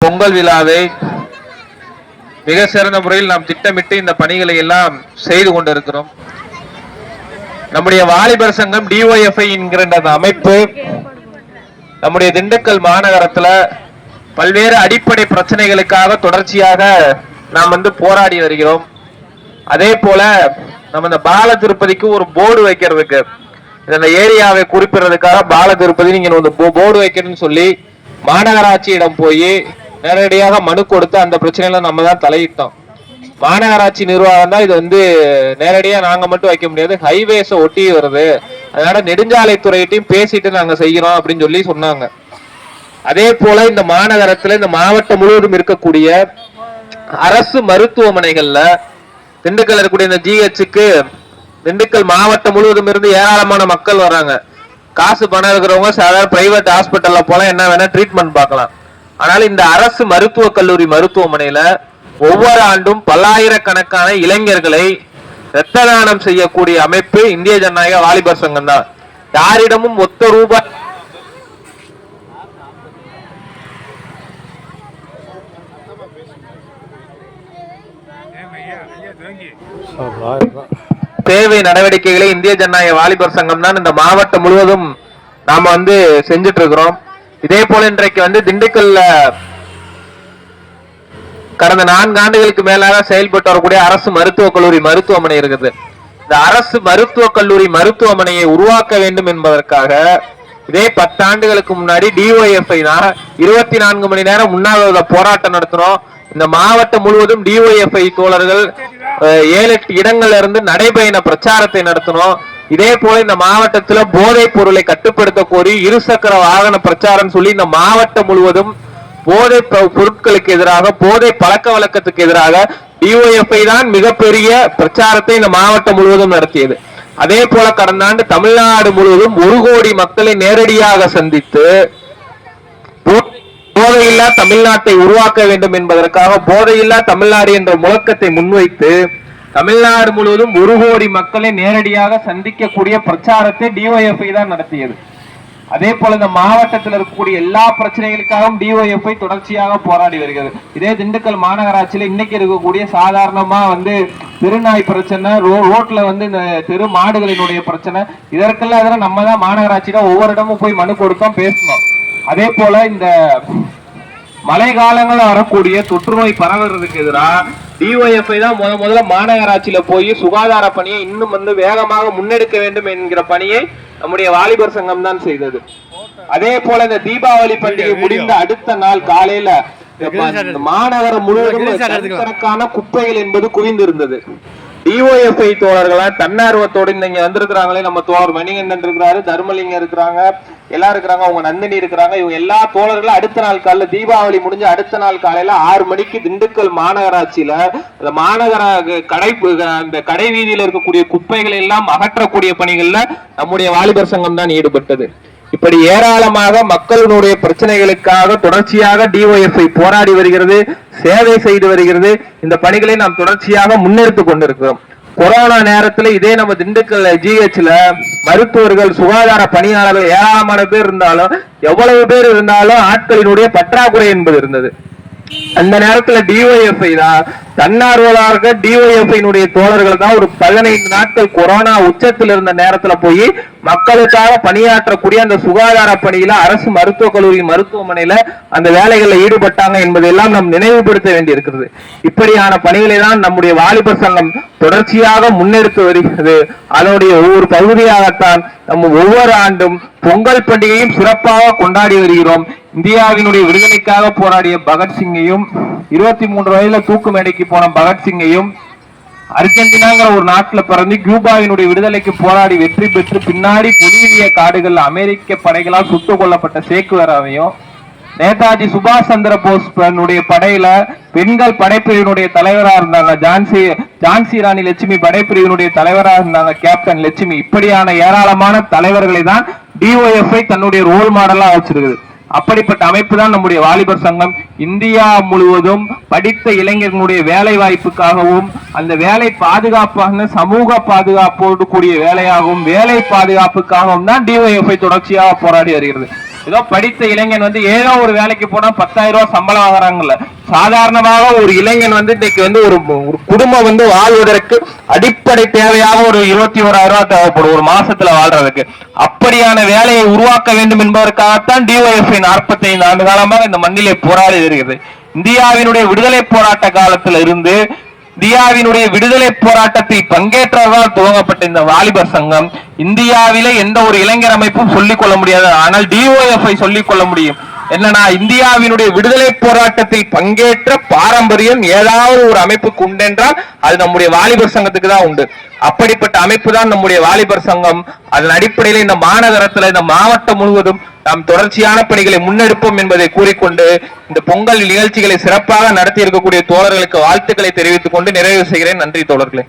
பொங்கல் விழாவை மிக சிறந்த முறையில் நாம் திட்டமிட்டு இந்த பணிகளை எல்லாம் செய்து கொண்டிருக்கிறோம். நம்முடைய வாலிபர் சங்கம் டிஒஎஃப்ஐ என்கிற அந்த அமைப்பு நம்முடைய திண்டுக்கல் மாநகரத்துல பல்வேறு அடிப்படை பிரச்சனைகளுக்காக தொடர்ச்சியாக நாம் வந்து போராடி வருகிறோம். அதே போல நம்ம இந்த பால திருப்பதிக்கு ஒரு போர்டு வைக்கிறதுக்கு இந்த ஏரியாவை குறிப்பிடுறதுக்காக பால திருப்பதி நீங்க ஒரு போர்டு வைக்கணும்னு சொல்லி மாநகராட்சியிடம் போய் நேரடியாக மனு கொடுத்து அந்த பிரச்சனையில நம்ம தான் தலையிட்டோம். மாநகராட்சி நிர்வாகம் தான் இது வந்து நேரடியாக நாங்கள் மட்டும் வைக்க முடியாது ஹைவேஸை ஒட்டி வருது. அதனால நெடுஞ்சாலைத்துறையிட்டையும் பேசிட்டு நாங்கள் செய்கிறோம் அப்படின்னு சொல்லி சொன்னாங்க. அதே போல இந்த மாநகரத்தில் இந்த மாவட்டம் முழுவதும் இருக்கக்கூடிய அரசு மருத்துவமனைகளில் திண்டுக்கல் இருக்கக்கூடிய இந்த ஜிஹெச்சுக்கு திண்டுக்கல் மாவட்டம் முழுவதும் இருந்து ஏராளமான மக்கள் வராங்க. காசு பணம் இருக்கிறவங்க சாதாரண பிரைவேட் ஹாஸ்பிட்டல்ல போல என்ன வேணா ட்ரீட்மெண்ட் பார்க்கலாம். ஆனால் இந்த அரசு மருத்துவக் கல்லூரி மருத்துவமனையில ஒவ்வொரு ஆண்டும் பல்லாயிரக்கணக்கான இளைஞர்களை இரத்த தானம் செய்யக்கூடிய அமைப்பு இந்திய ஜனநாயக வாலிபர் சங்கம் தான். யாரிடமும் ஒத்த ரூபாய் தேவை நடவடிக்கைகளை இந்திய ஜனநாயக வாலிபர் சங்கம் தான். இந்த மாவட்டம் முழுவதும் நாம வந்து செஞ்சுட்டு இருக்கிறோம். இதே போல இன்றைக்கு வந்து திண்டுக்கல்ல கடந்த நான்கு ஆண்டுகளுக்கு மேலாக செயல்பட்டு வரக்கூடிய அரசு மருத்துவக் கல்லூரி மருத்துவமனை இருக்குது. இந்த அரசு மருத்துவக் கல்லூரி மருத்துவமனையை உருவாக்க வேண்டும் என்பதற்காக இதே பத்தாண்டுகளுக்கு முன்னாடி டிஒஎஃப்ஐ இருபத்தி நான்கு மணி நேரம் உண்ணாவிரத போராட்டம் நடத்தினோம். இந்த மாவட்டம் முழுவதும் டிஒஎஃப்ஐ தோழர்கள் ஏழு எட்டு இடங்கள்ல இருந்து நடைபயண பிரச்சாரத்தை நடத்தினோம். இதே போல இந்த மாவட்டத்துல போதைப் பொருளை கட்டுப்படுத்த கோரி இருசக்கர வாகன பிரச்சாரம் சொல்லி இந்த மாவட்டம் முழுவதும் போதை பொ- பொருட்களுக்கு எதிராக போதை பழக்க வழக்கத்துக்கு எதிராக டிஒஎஃப்ஐ தான் மிகப்பெரிய பிரச்சாரத்தை இந்த மாவட்டம் முழுவதும் நடத்தியது. அதே போல கடந்த ஆண்டு தமிழ்நாடு முழுவதும் ஒரு கோடி மக்களை நேரடியாக சந்தித்து போதையில்லா தமிழ்நாட்டை உருவாக்க வேண்டும் என்பதற்காக போதையில்லா தமிழ்நாடு என்ற முழக்கத்தை முன்வைத்து தமிழ்நாடு முழுவதும் ஒரு கோடி மக்களை நேரடியாக சந்திக்கக்கூடிய பிரச்சாரத்தை டிஒஎஃப்ஐ தான் நடத்தியது. அதே போல இந்த மாவட்டத்தில் இருக்கக்கூடிய எல்லா பிரச்சனைகளுக்காகவும் டிஒஎஃப்ஐ தொடர்ச்சியாக போராடி வருகிறது. இதே திண்டுக்கல் மாநகராட்சியில இன்னைக்கு இருக்கக்கூடிய சாதாரணமா வந்து திருநாய் பிரச்சனை ரோ ரோட்ல வந்து இந்த தெரு மாடுகளினுடைய பிரச்சனை இதற்கெல்லாம் இதெல்லாம் நம்ம தான் மாநகராட்சியில ஒவ்வொரு இடமும் போய் மனு கொடுத்தோம் பேசணும் அதே போல இந்த மழை காலங்கள்ல வரக்கூடிய தொற்று நோய் பரவுறதுக்கு எதிராக டிஒஎஃப்ஐ தான் முத முதல்ல மாநகராட்சியில போய் சுகாதார பணியை இன்னும் வந்து வேகமாக முன்னெடுக்க வேண்டும் என்கிற பணியை நம்முடைய வாலிபர் சங்கம் தான் செய்தது. அதே போல இந்த தீபாவளி பண்டிகை முடிந்த அடுத்த நாள் காலையில மாநகரம் முழுவதும் குப்பைகள் என்பது குவிந்திருந்தது. டிஒஎஃப்ஐ தோழர்களா தன்னார்வத்தோடு இங்க வந்திருக்கிறாங்களே நம்ம தோழர் மணிகண்டன் இருக்கிறாரு தர்மலிங்கம் இருக்கிறாங்க எல்லாம் இருக்கிறாங்க அவங்க நந்தினி இருக்கிறாங்க இவங்க எல்லா தோழர்களும் அடுத்த நாள் காலையில தீபாவளி முடிஞ்சு அடுத்த நாள் காலையில ஆறு மணிக்கு திண்டுக்கல் மாநகராட்சியில அந்த மாநகர கடை அந்த கடை வீதியில இருக்கக்கூடிய குப்பைகளை எல்லாம் அகற்றக்கூடிய பணிகள்ல நம்முடைய வாலிபர் சங்கம் தான் ஈடுபட்டது. இப்படி ஏராளமாக மக்களினுடைய பிரச்சனைகளுக்காக தொடர்ச்சியாக டிஒஎஃப்ஐ போராடி வருகிறது சேவை செய்து வருகிறது. இந்த பணிகளை நாம் தொடர்ச்சியாக முன்னெடுத்து கொண்டிருக்கிறோம். கொரோனா நேரத்துல இதே நம்ம திண்டுக்கல் ஜிஹெச்ல மருத்துவர்கள் சுகாதார பணியாளர்கள் ஏராளமான பேர் இருந்தாலும் எவ்வளவு பேர் இருந்தாலும் ஆட்களினுடைய பற்றாக்குறை என்பது இருந்தது. அந்த நேரத்துல டிஒஎஃப்ஐ தான் தன்னார்வலாக டிஒஎஃப்ஐனுடைய தோழர்கள் தான் ஒரு பதினைந்து நாட்கள் கொரோனா உச்சத்தில் இருந்த நேரத்துல போய் மக்களுக்காக பணியாற்றக்கூடிய அந்த சுகாதார பணியில அரசு மருத்துவக் கல்லூரி மருத்துவமனையில அந்த வேலைகளில் ஈடுபட்டாங்க என்பதெல்லாம் நாம் நினைவுபடுத்த வேண்டியிருக்கிறது. இப்படியான பணிகளை தான் நம்முடைய வாலிபர் சங்கம் தொடர்ச்சியாக முன்னெடுத்து வருகிறது. அதனுடைய ஒவ்வொரு பகுதியாகத்தான் நம்ம ஒவ்வொரு ஆண்டும் பொங்கல் பண்டிகையும் சிறப்பாக கொண்டாடி வருகிறோம். இந்தியாவினுடைய விடுதலைக்காக போராடிய பகத்சிங்கையும் இருபத்தி மூன்று வயதுல தூக்கு மேடைக்கு போன பகத்சிங்கையும் அர்ஜென்டினாங்கிற ஒரு நாட்டுல பிறந்து கியூபாவினுடைய விடுதலைக்கு போராடி வெற்றி பெற்று பின்னாடி பொலிவிய காடுகள் அமெரிக்க படைகளால் சுட்டுக் கொல்லப்பட்ட சேக்குவராவையும் நேதாஜி சுபாஷ் சந்திர போஸ் தன்னுடைய படையில பெண்கள் படைப்பிரிவினுடைய தலைவரா இருந்தாங்க. ஜான்சி ஜான்சி ராணி லட்சுமி படைப்பிரிவினுடைய தலைவரா இருந்தாங்க கேப்டன் லட்சுமி. இப்படியான ஏராளமான தலைவர்களை தான் டிஒஎஃப்ஐ தன்னுடைய ரோல் மாடலா வச்சிருக்குது. அப்படிப்பட்ட அமைப்பு தான் நம்முடைய வாலிபர் சங்கம். இந்தியா முழுவதும் படித்த இளைஞர்களுடைய வேலை வாய்ப்புக்காகவும் அந்த வேலை பாதுகாப்பாக சமூக பாதுகாப்போடு கூடிய வேலையாகவும் வேலை பாதுகாப்புக்காகவும் தான் டிஒஎஃப்ஐ தொடர்ச்சியாக போராடி வருகிறது. ஏதோ படித்த இளைஞன் வந்து ஏதோ ஒரு வேலைக்கு போனா பத்தாயிரம் ரூபாய் சம்பளம் வாங்குறாங்கல்ல. சாதாரணமாக ஒரு இளைஞன் வந்து இன்னைக்கு வந்து ஒரு ஒரு குடும்பம் வந்து வாழ்வதற்கு அடிப்படை தேவையாக ஒரு இருபத்தி ஓராயிரம் ரூபாய் தேவைப்படும். ஒரு மாசத்துல வாழ்றதுக்கு. அப்படியான வேலையை உருவாக்க வேண்டும் என்பதற்காகத்தான் டிஒஎஃப்ஐ நாற்பத்தி ஐந்து ஆண்டு காலமாக இந்த மண்ணிலே போராடி வருகிறது. இந்தியாவினுடைய விடுதலை போராட்ட காலத்துல இருந்து இந்தியாவினுடைய விடுதலை போராட்டத்தில் பங்கேற்றவர்களால் துவங்கப்பட்ட இந்த வாலிபர் சங்கம் இந்தியாவிலே எந்த ஒரு இளைஞர் அமைப்பும் சொல்லிக் கொள்ள முடியாது. ஆனால் டிஓஎஃப்ஐ சொல்லிக் கொள்ள முடியும். என்னன்னா இந்தியாவினுடைய விடுதலை போராட்டத்தில் பங்கேற்ற பாரம்பரியம் ஏதாவது ஒரு அமைப்புக்கு உண்டென்றால் அது நம்முடைய வாலிபர் சங்கத்துக்கு தான் உண்டு. அப்படிப்பட்ட அமைப்பு தான் நம்முடைய வாலிபர் சங்கம். அதன் அடிப்படையில் இந்த மாநகரத்துல இந்த மாவட்டம் முழுவதும் நாம் தொடர்ச்சியான பணிகளை முன்னெடுப்போம் என்பதை கூறிக்கொண்டு இந்த பொங்கல் நிகழ்ச்சிகளை சிறப்பாக நடத்தி இருக்கக்கூடிய தோழர்களுக்கு வாழ்த்துக்களை தெரிவித்துக் கொண்டு நிறைவு செய்கிறேன். நன்றி தோழர்களே.